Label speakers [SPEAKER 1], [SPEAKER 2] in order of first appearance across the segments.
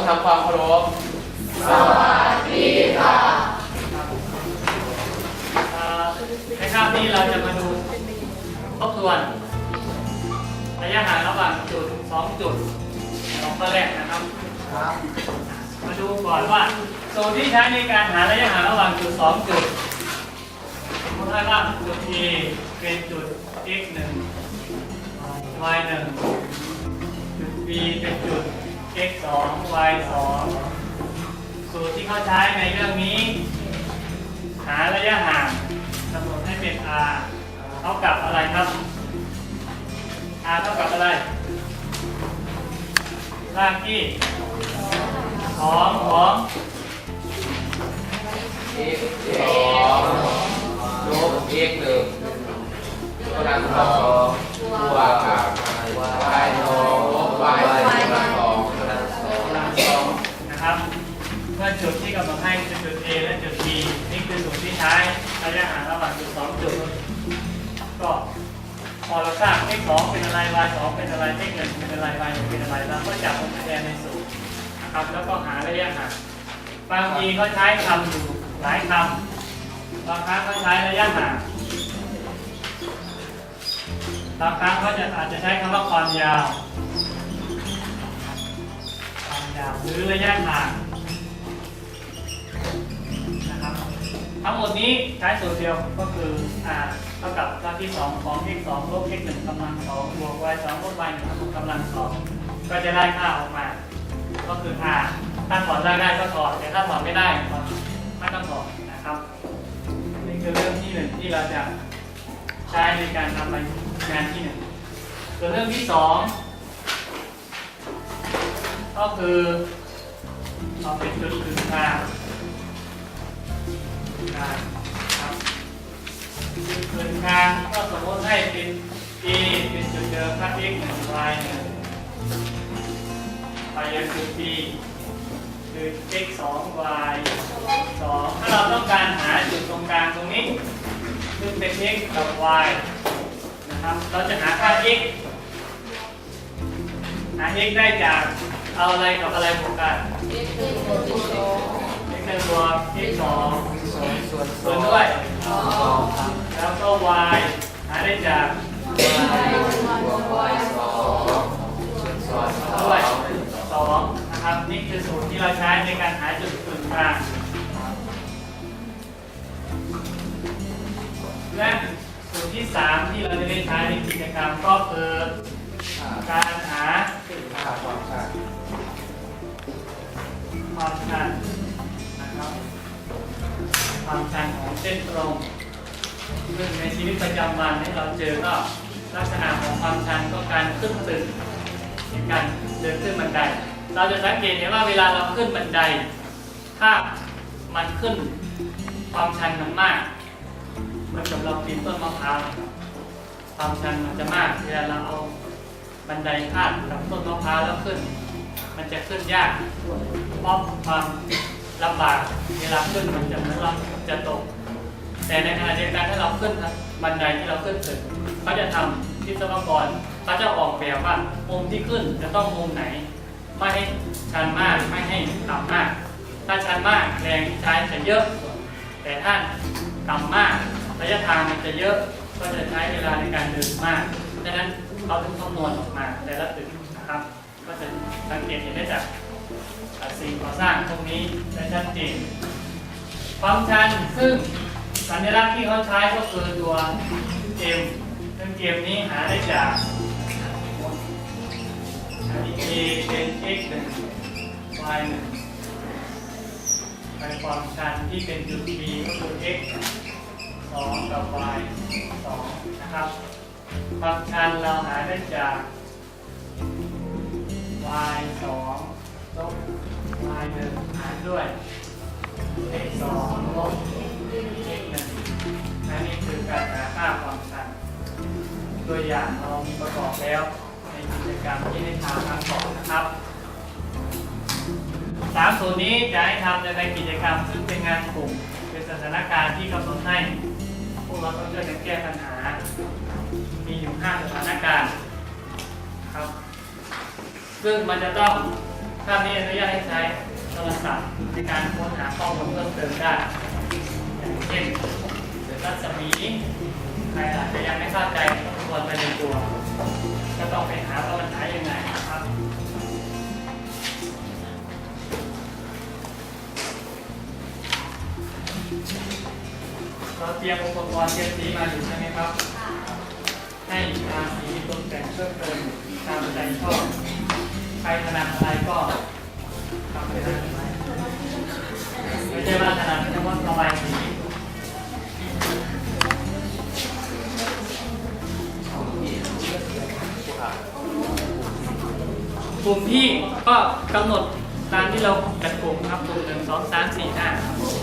[SPEAKER 1] นักเรียนทั้งหมดทำความเคารพ
[SPEAKER 2] เอ่อในคาบนี้เราจะมาดูทบทวนระยะห่างระหว่างจุดสองจุดของข้อแรกนะครับมาดูก่อนว่าสูตรที่ใช้ในการหาระยะห่างระหว่างจุดสองจุดสมมติว่าจุด A เป็นจุด x 1 y 1จุด B เป็นจุด x 2 y 2สูตรที่เขาใช้ในเรื่องนี้ หาระยะห่างคำนวณให้เป็น r เท่ากับอะไรครับ r เท่ากับอะไรรากที่2ของ
[SPEAKER 1] x 2ลบ x 1กำลังสองบวก y 2ลบ y
[SPEAKER 2] 2 นะครับเมื่อจุดที่กำหนดให้คือจุด A และจุด B นี่คือสูตรที่ใช้ระยะห่างระหว่างจุดสองจุด ก็พอเราทราบ x 2เป็นอะไร y 2เป็นอะไร x 1เป็นอะไร y 1เป็นอะไรเราก็จับมันคะแนนในสูตรนะครับแล้วก็หาระยะห่างบางทีเขาใช้คำอยู่หลายคำบางครั้งเขาใช้ระยะห่างบางครั้งเขาจะอาจจะใช้คำว่าความยาว ยาวหรือระยะห่างนะครับทั้งหมดนี้ใช้สูตรเดียวก็คือ r เท่ากับรากที่ 2 ของ x 2ลบ x 1กำลัง2บวก y 2ลบ y 1กำลัง2ก็จะได้ค่าออกมา ก็คือ r ถ้าถอนรากได้ก็ถอดแต่ถ้าถอนไม่ได้ก็ไม่ต้องถอดนะครับนี่คือเรื่องที่หนึ่งที่เราจะใช้ในการทำงานที่หนึ่งส่วนเรื่องที่สอง ก็คือเอาเป็นจุดกึ่งกลางกลางครับจุดกึ่งกลางก็สมมติให้เป็น A เป็นจุดเดิมครับ x 1 y 1ไปยังจุด B คือ x 2 y 2ถ้าเราต้องการหาจุดตรงกลางตรงนี้ ซึ่งเป็น x กับ y นะครับ เราจะหาค่า x หา x ได้จาก เอาอะไรกับอะไรบวกกัน x หนึ่งบวก x สองส่วนด้วยแล้วก็ y หาได้จาก
[SPEAKER 1] บวก y สองส่วนสอง
[SPEAKER 2] ด้วยสองนะครับนี่คือสูตรที่เราใช้ในการหาจุดกึ่งกลางและสูตรที่ 3 ที่เราจะได้ใช้ในกิจกรรมก็คือการหา
[SPEAKER 1] ค่าความชัน
[SPEAKER 2] ความชันนะครับความชันของเส้นตรงซึ่งในชีวิตประจำวันที่เราเจอก็ลักษณะของความชันก็การขึ้นตึกในการเดินขึ้นบันได เราจะสังเกตเห็นว่าเวลาเราขึ้นบันได ถ้ามันขึ้นความชันมันมากเหมือนกับเราปีนต้นมะพร้าวครับความชันมันจะมากเวลาเราเอาบันไดพาดกับต้นมะพร้าวแล้วขึ้น มันจะขึ้นยากเพราะความลำบากเวลาขึ้นมันจะเหมือนเราจะตก แต่ในขณะเดียวกันถ้าเราขึ้นบันไดที่เราขึ้นถึงเขาจะทำวิศวกรเขาจะออกแบบว่ามุมที่ขึ้นจะต้องมุมไหน ไม่ให้ชันมากไม่ให้ต่ำมาก ถ้าชันมากแรงที่ใช้จะเยอะ แต่ถ้าต่ำมากระยะทางมันจะเยอะก็จะใช้เวลาในการเดินมากดังนั้นเราถึงคำนวณออกมาแต่ละตึกนะครับก็จะ สังเกตเห็นได้จากสิ่งก่อสร้างตรงนี้ได้ชัดเจนความชันซึ่งสัญลักษณ์ที่เขาใช้ก็คือตัวเกมซึ่งเกมนี้หาได้จากอันนี้ a เป็น x 1 y 1ไปความชันที่เป็นจุด b ก็คือ x 2กับ y 2นะครับ ความชันเราหาได้จาก y 2ลบ y 1หารด้วย x 2ลบ x 1อันนี้คือการหาค่าความชัน ตัวอย่างเรามีประกอบแล้วในกิจกรรมที่ได้ทำครั้งก่อนนะครับสามสูตรนี้จะให้ทำในกิจกรรมซึ่งเป็นงานกลุ่มเป็นสถานการณ์ที่กำหนดให้ พวกเราต้องช่วยกันแก้ปัญหา มีอยู่ห้าสถานการณ์ครับ ซึ่งมันจะต้องทภาพนี้อนุญาตให้ใช้โทรศัพท์ในการค้นหาข้อมูลเพิ่มเติมได้อย่างเช่นรัศมีใครอาจจะยังไม่เข้าใจทวนไปในตัว ก็ต้องไปหาว่ามันหายังไงนะครับเราเตรียมอุปกรณ์เตรียมสีมาอยู่ใช่ไหมครับ ให้ทาสีตกแต่งเพิ่มเติมตามใจชอบ ใครถนัดอะไรก็ทำไปได้ไม่ใช่ว่าถนัดเฉพาะระบายสีกลุ่มที่ก็กำหนดตามที่เราจัดกลุ่มครับกลุ่มหนึ่งสองสามสี่ห้าครับ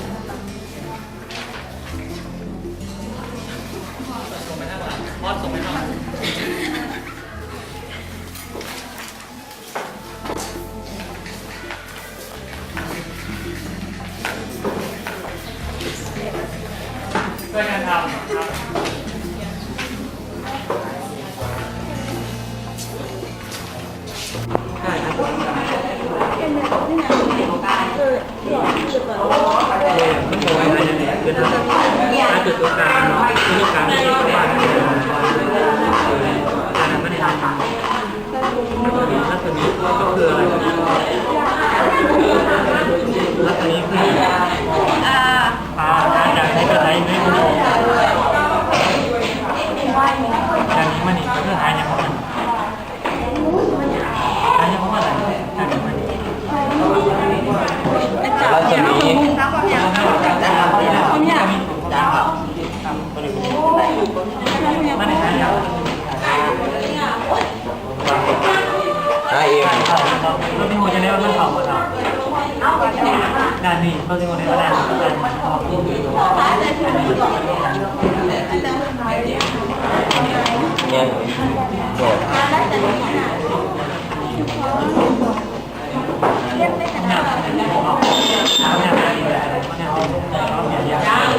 [SPEAKER 3] ด้านนี้
[SPEAKER 1] เรา
[SPEAKER 3] จะหัวในว่าด้านด้านเผา
[SPEAKER 1] เนี่ยบอก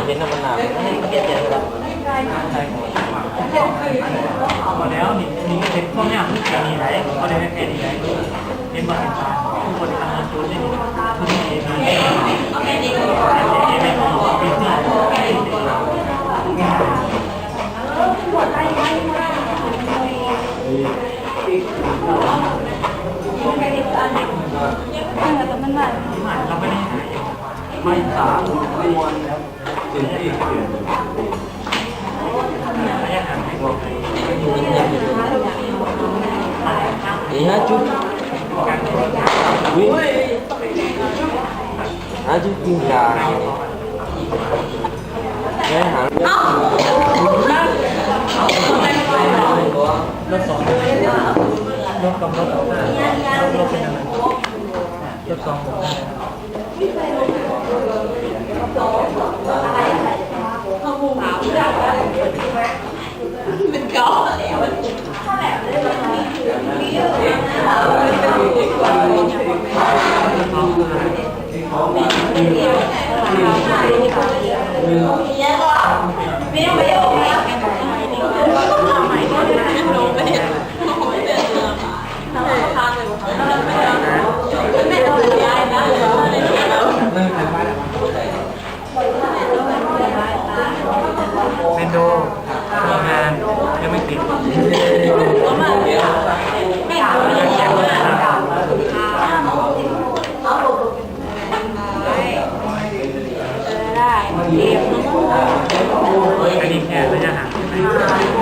[SPEAKER 1] เป็นน้ำมันหนาวไม่เกลียดอย่างแบบ
[SPEAKER 3] พอแล้วนี่นี่ก็เป็นพวกเนี้ยแค่นี้ไหนก็เลยไม่แค่นี้ไหนเป็นบริกคนทำงานตัวนี่ทุกทีมีเอง เอ เป็นโดตัวงานยังไม่
[SPEAKER 1] ติดยังเข็ง
[SPEAKER 3] ได้เกมอันนี้แเอ็ะยะห่างใช่ไหม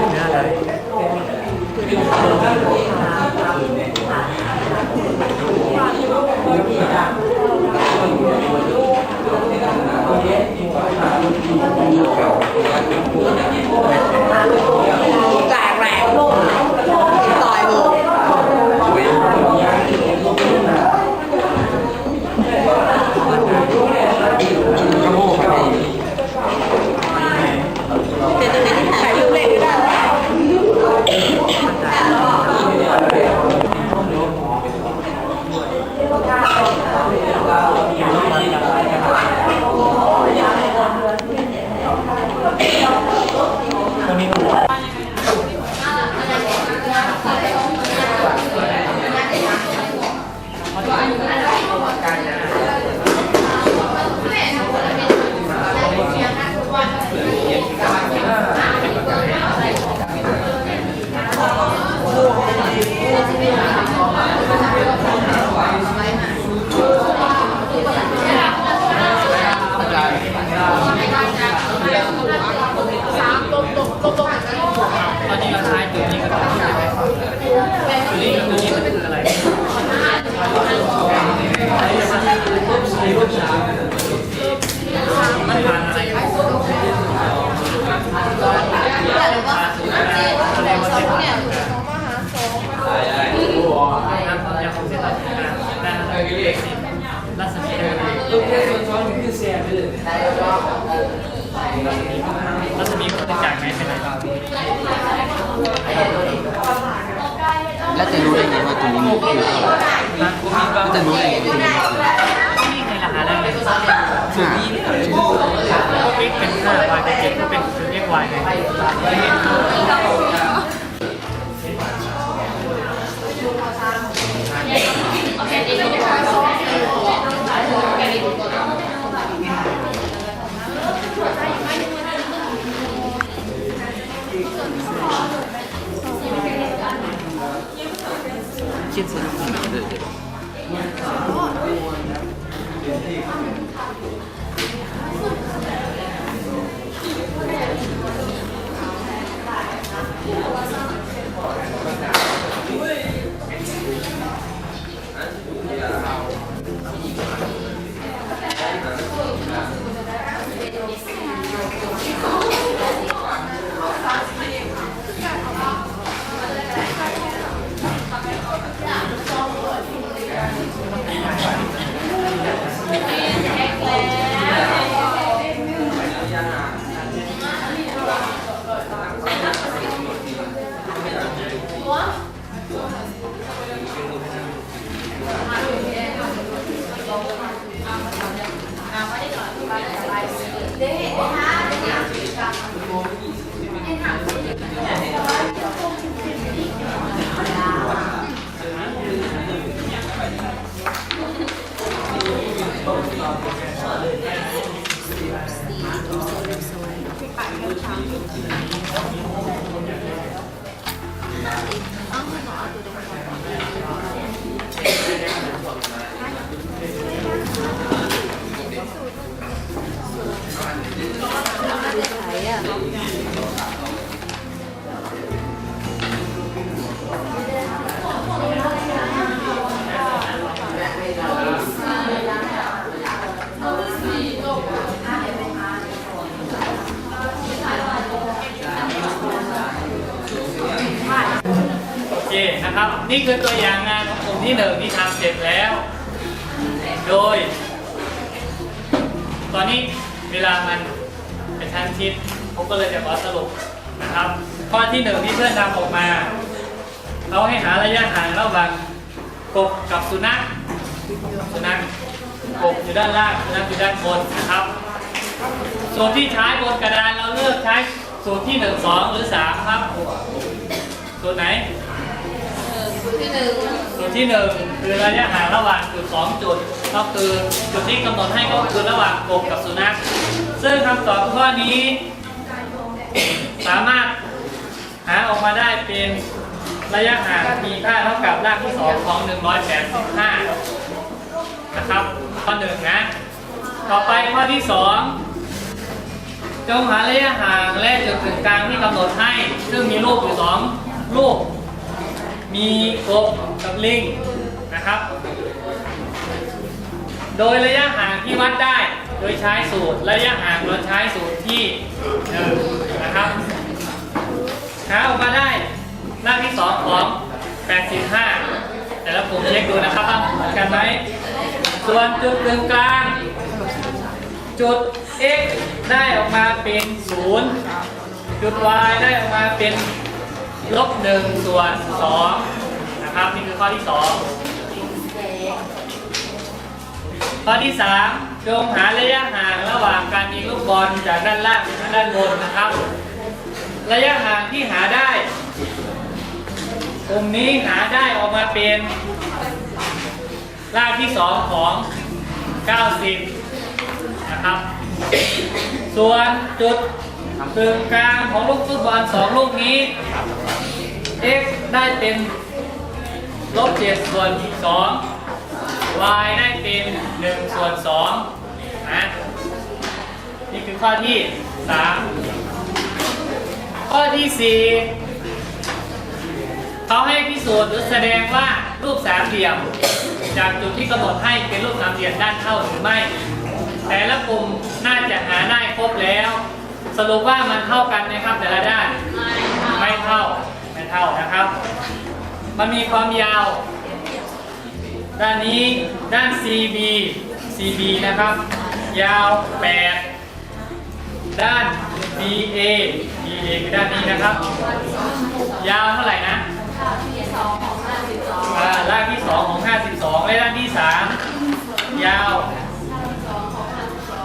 [SPEAKER 2] รัศมีคนจากไหนไปไหนบ้าง
[SPEAKER 4] แล้วจะรู้ได้ไงว่าตรงนี้มันคือแล้จะรู้ได้ไงตรงนี้ไม่เคยร
[SPEAKER 2] หัสะไรเลย เป็น
[SPEAKER 4] ห้า
[SPEAKER 2] ก็ฟิกเป็นเป็น7ก็เป็นคือ x y เลย
[SPEAKER 4] ไง
[SPEAKER 2] นะครับ นี่คือตัวอย่างงานของกลุ่มที่หนึ่งที่ทำเสร็จแล้ว โดย ตอนนี้เวลามันกระชั้นชิดผมก็เลยจะขอสรุปนะครับข้อที่หนึ่งที่เพื่อนทำออกมาเขาให้หาระยะห่างระหว่างกบกับสุนัขสุนัขกบอยู่ด้านล่างสุนัขอยู่ด้านบนนะครับส่วนที่ใช้บนกระดานเราเลือกใช้สูตรที่หนึ่งสองหรือสามครับสูตรไหน สูตรที่หนึ่งคือระยะห่างระหว่างจุดสองจุดก็คือจุดที่กำหนดให้ก็คือระหว่างกบกับสุนัข ซึ่งคำตอบข้อนี้ สามารถหาออกมาได้เป็นระยะห่างมีค่าเท่ากับรากที่สองของ185นะครับข้อหนึ่งนะ ต่อไปข้อที่สองจงหาระยะห่างและจุดกึ่งกลางที่กำหนดให้ ซึ่งมีรูปอยู่สองรูป มีกบกับลิงนะครับ โดยระยะห่างที่วัดได้ โดยใช้สูตรระยะห่างเราใช้สูตรที่หนึ่งนะครับหาออกมาได้รากที่สองของ85 แต่ละกลุ่มเช็คดูนะครับว่าเหมือนกันไหมส่วนจุดกึ่งกลาง จุด x ได้ออกมาเป็น 0 จุด y ได้ออกมาเป็น ลบ1ส่วน2นะครับนี่คือข้อที่2ข้อที่3จงหาระยะห่างระหว่างการยิงลูกบอลจากด้านล่างไปด้านบนนะครับ ระยะห่างที่หาได้กลุ่มนี้หาได้ออกมาเป็นรากที่2ของ 90 นะครับ ส่วนจุด กึ่งกลางของลูกฟุตบอลสองลูกนี้ x ได้เป็นลบ7ส่วน2 y ได้เป็น1ส่วน2นะนี่คือข้อที่3ข้อที่4เขาให้พิสูจน์หรือแสดงว่ารูปสามเหลี่ยม จากจุดที่กำหนดให้เป็นรูปสามเหลี่ยมด้านเข้าหรือไม่ แต่ละกลุ่มน่าจะหาได้ครบแล้ว สรุปว่ามันเท่ากันไหมครับ แต่ละด้านไม่เท่าไม่เท่านะครับ มันมีความยาว ด้านนี้ด้าน CB CB นะครับ ยาว 8 ด้าน BA BA คือด้านนี้นะครับ ยาวเท่าไหร่นะอ่ารากที่ 2 ของ 52 และด้านที่ 3 ยาว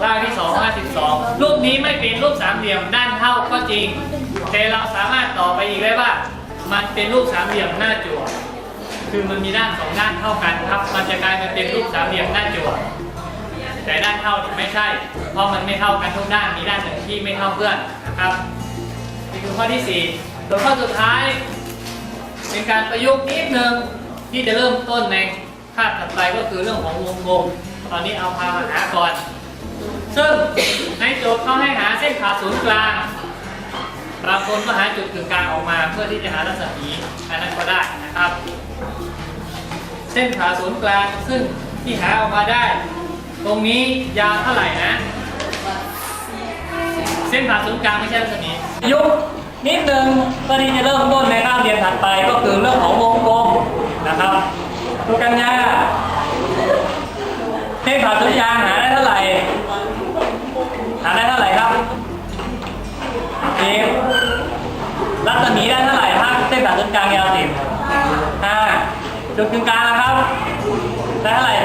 [SPEAKER 2] รากที่2 52 รูปนี้ไม่เป็นรูปสามเหลี่ยมด้านเท่าก็จริง แต่เราสามารถต่อไปอีกได้ว่า มันเป็นรูปสามเหลี่ยมหน้าจั่วคือมันมีด้านสองด้านเท่ากันครับ มันจะกลายเป็นรูปสามเหลี่ยมหน้าจั่วแต่ด้านเท่านี่ไม่ใช่ เพราะมันไม่เท่ากันทุกด้าน มีด้านหนึ่งที่ไม่เท่าเพื่อนนะครับนี่คือข้อที่สี่ส่วนข้อสุดท้าย เป็นการประยุกต์นิดนึงที่จะเริ่มต้นในคาบถัดไปก็คือเรื่องของวงกลม ตอนนี้เอาพามาหาก่อน ซึ่งในโจทย์เขาให้หาเส้นผ่าศูนย์กลางบางคนก็หาจุดกึ่งกลางออกมาเพื่อที่จะหารัศมีอันนั้นก็ได้นะครับ เส้นผ่าศูนย์กลางซึ่งที่หาออกมาได้ ตรงนี้ยาวเท่าไหร่นะ เส้นผ่าศูนย์กลางไม่ใช่รัศมี
[SPEAKER 3] ยุคนิดนึงก็ที่จะเริ่มต้นในคาบเรียนถัดไปก็คือเรื่องของวงกลมนะครับตัวกันยาเส้นผ่าศูนย์กลางหาได้เท่าไหร่าได้เท่าไหร่ครับสิบรัศมีได้เท่าไหร่ถ้าเส้นผ่าศูนย์กลางยาวสิบห้าจุดกึ่งกลางนะครับ ได้เท่าไหร่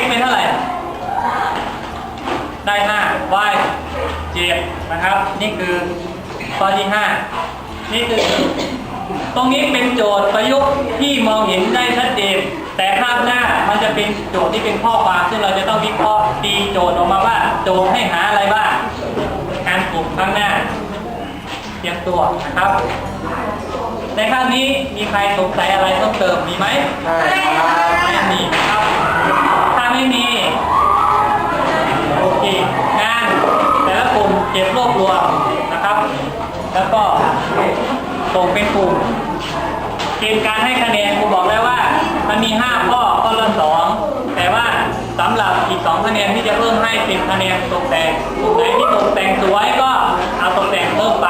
[SPEAKER 3] x เป็นเท่าไหร่ ได้5 y 7นะครับ นี่คือข้อที่5นี่คือ ตรงนี้เป็นโจทย์ประยุกต์ที่มองเห็นได้ชัดเจน แต่ภาพหน้ามันจะเป็นโจทย์ที่เป็นข้อความซึ่งเราจะต้องวิเคราะห์ตีโจทย์ออกมาว่าโจทย์ให้หาอะไรบ้างการกลุ่มข้างหน้า เตรียมตัวนะครับ ในครั้งนี้มีใครสงสัยอะไรเพิ่มเติมมีไหมไม่มีครับ ถ้าไม่มีโอเคงานแต่ละกลุ่มเก็บรวบรวมนะครับ แล้วก็ส่งเป็นกลุ่มเกณฑ์การให้คะแนนครูบอกแล้วว่า มันมีห้าข้อข้อละสองแต่ว่าสำหรับอีกสองคะแนนที่จะเพิ่มให้สิบคะแนนตกแต่งตรงไหนที่ตกแต่งสวยก็
[SPEAKER 2] เอาตกแต่งเพิ่มไป